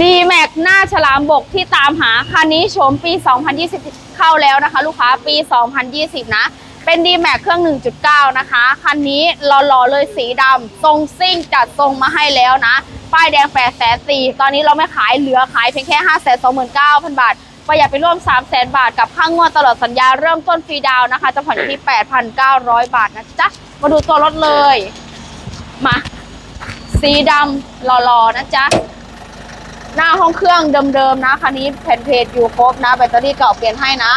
ดีแม็กหน้าฉลามบกที่ตามหาคันนี้โฉมปี 2020 เข้าแล้วนะคะ ลูกค้าปี 2020 นะ เป็น d m a x เครื่อง 1.9 นะคะ คันนี้หล่อๆเลยสีดำทรงซิ่งจัดทรงมาให้แล้วนะ ป้ายแดง 8 4 0 0 0ตอนนี้เราไม่ขายเหลือขายเพียงแค่ 5 2 9 0 0 0 บาทประหยัดไปร่วม 3 0 0 0 0 0บาทกับค่างวดตลอดสัญญาเริ่มต้นฟรีดาวนะคะ จะผ่อนที่ 8,900 บาทนะจ๊ะ มาดูตัวรถเลย มา สีดำหล่อๆนะจ๊ะ หน้าห้องเครื่องเดิมๆนะคันนี้แผ่นเพจอยู่ครบนะแบตเตอรี่เก่าเปลี่ยนให้นะ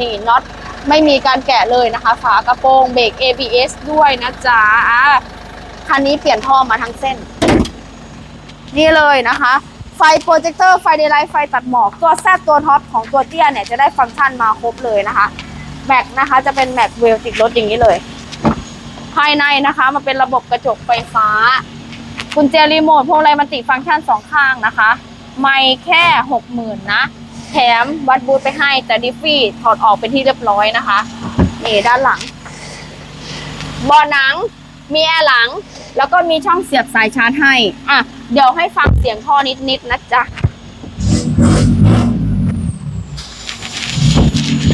นี่น็อตไม่มีการแกะเลยนะคะ ฝากระโปรงเบรก ABS ด้วยนะจ๊ะคันนี้เปลี่ยนท่อมาทั้งเส้น นี่เลยนะคะ ไฟโปรเจคเตอร์ไฟเดย์ไลท์ไฟตัดหมอกตัวแซดตัวท็อปของตัวเตี้ยเนี่ยจะได้ฟังก์ชันมาครบเลยนะคะแม็กนะคะจะเป็นแม็กเวลติดรถอย่างนี้เลย ภายในนะคะมันเป็นระบบกระจกไฟฟ้า กุญแจรีโมทพวงมาลัยมันติฟังก์ชันสองข้างนะคะ ไม่แค่หกหมื่นนะ แถมวัดบูทไปให้แต่ดิฟฟี่ถอดออกเป็นที่เรียบร้อยนะคะนี่ด้านหลังเบาะหนังมีแอร์หลัง แล้วก็มีช่องเสียบสายชาร์จให้ อะ เดี๋ยวให้ฟังเสียงท่อนิดๆนะจ๊ะ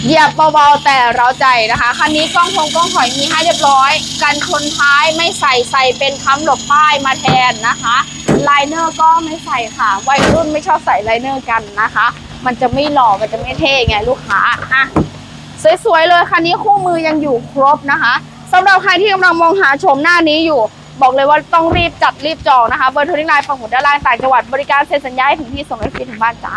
เหยียบเบาๆแต่เราใจนะคะคันนี้กล้องพงกล้องถอยมีให้เรียบร้อย กันชนท้ายไม่ใส่ใส่เป็นค้ำหลบป้ายมาแทนนะคะไลเนอร์ก็ไม่ใส่ค่ะ วัยรุ่นไม่ชอบใส่ไลเนอร์กันนะคะ มันจะไม่หล่อมันจะไม่เท่ไงลูกค้าอะสวยๆเลยคันนี้คู่มือยังอยู่ครบนะคะสำหรับใครที่กำลังมองหาโฉมหน้านี้อยู่ บอกเลยว่าต้องรีบจัดรีบจองนะคะเบอร์โทรที่ไลน์ปังหมุดด้านล่างต่างจังหวัดบริการเซ็นสัญญาให้ถึงที่ส่งให้ฟรีถึงบ้านจ้า